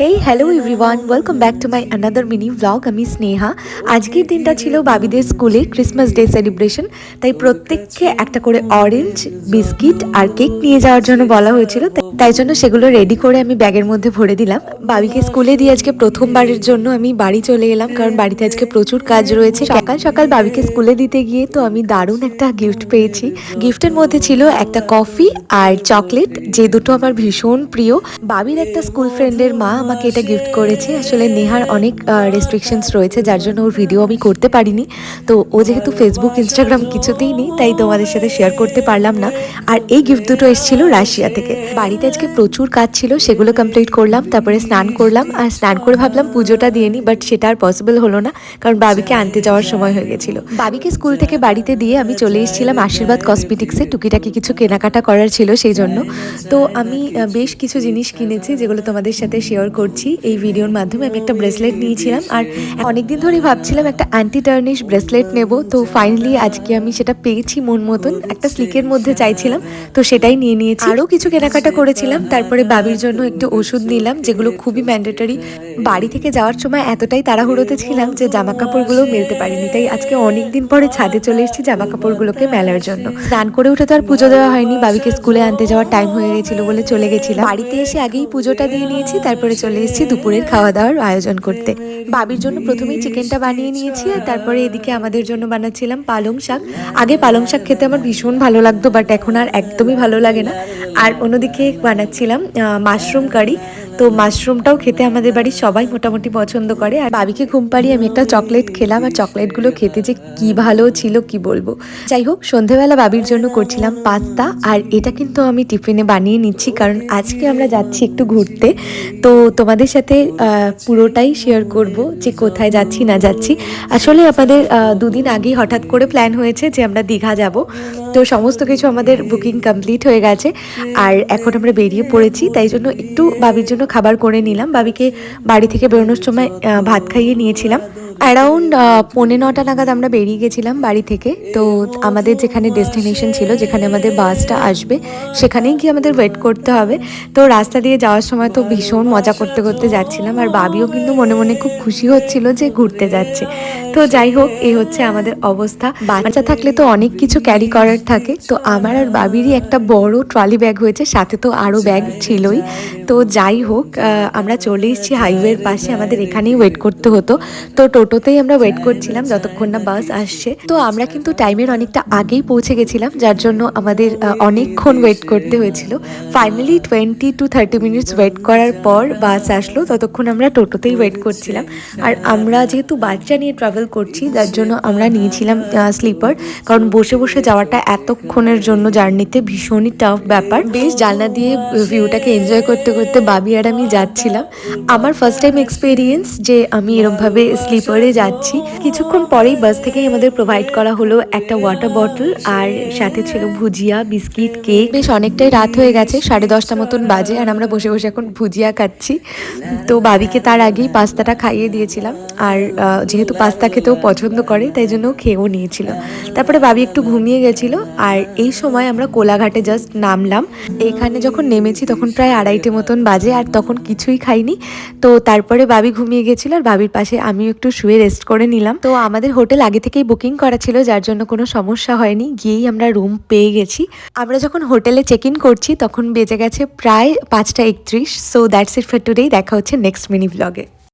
Hey hello everyone welcome back to my another mini vlog আমি স্নেহা। আজকের দিনটা ছিল বাবিদের স্কুলে ক্রিসমাস ডে সেলিব্রেশন তাই প্রত্যেককে একটা করে অরেঞ্জ বিস্কিট আর কেক নিয়ে যাওয়ার জন্য বলা হয়েছিল। তাই জন্য সেগুলো রেডি করে আমি ব্যাগের মধ্যে ভরে দিলাম। বাবিকে স্কুলে দিয়ে আজকে প্রথমবারের জন্য আমি বাড়ি চলে এলাম। কারণ বাড়িতে আজকে প্রচুর কাজ রয়েছে। সকাল সকাল বাবিকে স্কুলে দিতে গিয়ে তো আমি দারুণ একটা গিফট পেয়েছি। গিফটের মধ্যে ছিল একটা কফি আর চকলেট যে দুটো আমার ভীষণ প্রিয়। বাবির একটা স্কুল ফ্রেন্ডের মা আমাকে এটা গিফট করেছে। আসলে নেহার অনেক রেস্ট্রিকশনস রয়েছে, যার জন্য ওর ভিডিও আমি করতে পারিনি। তো ও যেহেতু ফেসবুক ইনস্টাগ্রাম কিছুতেই নেই, তাই তোমাদের সাথে শেয়ার করতে পারলাম না। আর এই গিফট দুটো এসেছিল রাশিয়া থেকে। বাড়িতে আজকে প্রচুর কাজ ছিল, সেগুলো কমপ্লিট করলাম, তারপরে স্নান করলাম। আর স্নান করে ভাবলাম পুজোটা দিয়ে নিই বাট সেটা আর পসিবল হলো না, কারণ বাবিকে আনতে যাওয়ার সময় হয়ে গেছিল। বাবিকে স্কুল থেকে বাড়িতে দিয়ে আমি চলে এসেছিলাম আশীর্বাদ কসমেটিক্সে টুকিটাকি কিছু কেনাকাটা করার ছিল সেই জন্য। তো আমি বেশ কিছু জিনিস কিনেছি, যেগুলো তোমাদের সাথে শেয়ার করছি। এই ভিডিওর মাধ্যমে আমি একটা ব্রেসলেট নিয়েছিলাম। আর অনেকদিন ধরেই ভাবছিলাম একটা অ্যান্টি টার্নিশ ব্রেসলেট নেব। তো ফাইনালি আজকে আমি সেটা পেয়েছি মন মতন। একটা স্লিকের মধ্যে চাইছিলাম। তো সেটাই নিয়ে নিয়েছি। আরও কিছু কেনাকাটা করেছিলাম। তারপরে বাবির জন্য একটু ওষুধ নিলাম, যেগুলো খুবই ম্যান্ডেটরি বাড়ি থেকে যাওয়ার সময় এতটাই তাড়াহুড়োতে ছিলাম যে জামা কাপড়গুলো মেলতে পারিনি। তাই আজকে অনেক দিন পরে ছাদে চলে এসেছি জামা কাপড়গুলোকে মেলার জন্য। স্নান করে উঠে তো আর পুজো দেওয়া হয়নি। বাবিকে স্কুলে আনতে যাওয়ার টাইম হয়ে গেছিল বলে চলে গেছিলাম। বাড়িতে এসে আগেই পুজোটা দিয়ে নিয়েছি। তারপরে চলে এসেছি দুপুরের খাওয়া দাওয়ার আয়োজন করতে। বাবির জন্য প্রথমেই চিকেনটা বানিয়ে নিয়েছি আর তারপরে এদিকে আমাদের জন্য বানাচ্ছিলাম পালং শাক। আগে পালং শাক খেতে আমার ভীষণ ভালো লাগতো বাট এখন আর একদমই ভালো লাগে না। আর অন্যদিকে বানাচ্ছিলাম মাশরুম কারি। তো মাশরুমটাও খেতে আমাদের বাড়ির সবাই মোটামুটি পছন্দ করে। আর বাবিকে ঘুম পাড়িয়ে আমি একটা চকলেট খেলাম, আর চকলেটগুলো খেতে যে কি ভালো ছিল কি বলব। যাই হোক, সন্ধেবেলা বাবির জন্য করছিলাম পাস্তা, আর এটা কিন্তু আমি টিফিনে বানিয়ে নিচ্ছি, কারণ আজকে আমরা যাচ্ছি একটু ঘুরতে। তো তোমাদের সাথে পুরোটাই শেয়ার করব যে কোথায় যাচ্ছি, না যাচ্ছি। আসলে আমাদের দুদিন আগেই হঠাৎ করে প্ল্যান হয়েছে যে আমরা দীঘা যাব। তো সমস্ত কিছু আমাদের বুকিং কমপ্লিট হয়ে গেছে, আর এখন আমরা বেরিয়ে পড়েছি, তাই জন্য একটু বাবির জন্য খাবার করে নিলাম। বাবিকে বাড়ি থেকে বেরোনোর সময় ভাত খাইয়ে নিয়েছিলাম। অ্যারাউন্ড পৌনে নটা নাগাদ আমরা বেরিয়ে গেছিলাম বাড়ি থেকে। তো আমাদের যেখানে ডেস্টিনেশন ছিল, যেখানে আমাদের বাসটা আসবে, সেখানেই গিয়ে আমাদের ওয়েট করতে হবে। তো রাস্তা দিয়ে যাওয়ার সময় তো ভীষণ মজা করতে করতে যাচ্ছিলাম, আর বাবিও কিন্তু মনে মনে খুব খুশি হচ্ছিল যে ঘুরতে যাচ্ছে। তো যাই হোক, এই হচ্ছে আমাদের অবস্থা। বাচ্চা থাকলে তো অনেক কিছু ক্যারি করার থাকে। তো আমার আর বাবিরই একটা বড় ট্রলি ব্যাগ হয়েছে, সাথে তো আরও ব্যাগ ছিলই। তো যাই হোক আমরা চলে এসেছি হাইওয়ের পাশে, আমাদের এখানেই ওয়েট করতে হতো। তো টোটোতেই আমরা ওয়েট করছিলাম যতক্ষণ না বাস আসছে। তো আমরা কিন্তু টাইমের অনেকটা আগেই পৌঁছে গেছিলাম যার জন্য আমাদের অনেকক্ষণ ওয়েট করতে হয়েছিল। Finally twenty two thirty minutes wait করার পর বাস আসলো ততক্ষণ আমরা টোটোতেই ওয়েট করছিলাম। আর আমরা যেহেতু বাচ্চা নিয়ে ট্রাভেল করছি যার জন্য আমরা নিয়েছিলাম স্লিপার কারণ বসে বসে যাওয়াটা এতক্ষণের জন্য জার্নিতে ভীষণই টাফ ব্যাপার। বেশ জানলা দিয়ে ভিউটাকে এনজয় করতে করতে বাবি আর আমি যাচ্ছিলাম। আমার ফার্স্ট টাইম এক্সপিরিয়েন্স যে আমি এরমভাবে স্লিপারে যাচ্ছি। কিছুক্ষণ পরেই বাস থেকেই আমাদের প্রোভাইড করা হলো একটা ওয়াটার বটল আর সাথে ছিল ভুজিয়া বিস্কিট কেক বেশ অনেকটাই রাত হয়ে গেছে, সাড়ে দশটা মতন বাজে আর আমরা বসে বসে এখন ভুজিয়া খাচ্ছি। তো বাবিকে তার আগেই পাস্তাটা খাইয়ে দিয়েছিলাম। আর যেহেতু পাস্তা খেতেও পছন্দ করে, তাই জন্য খেয়েও নিয়েছিল। তারপরে বাবি একটু ঘুমিয়ে গেছিল আর এই সময় আমরা কোলাঘাটে জাস্ট নামলাম। এখানে যখন নেমেছি তখন প্রায় আড়াইটে মতন বাজে আর তখন কিছুই খাইনি। তো তারপরে বাবি ঘুমিয়ে গেছিল আর বাবির পাশে আমিও একটু শুয়ে রেস্ট করে নিলাম। তো আমাদের হোটেল আগে থেকেই বুকিং করা ছিল, যার জন্য কোনো সমস্যা হয়নি। গিয়েই আমরা রুম পেয়ে গেছি। আমরা যখন হোটেলে চেক ইন করছি, তখন বেজে গেছে প্রায় পাঁচটা একত্রিশ। So that's it for today দেখা হচ্ছে নেক্সট মিনি ব্লগে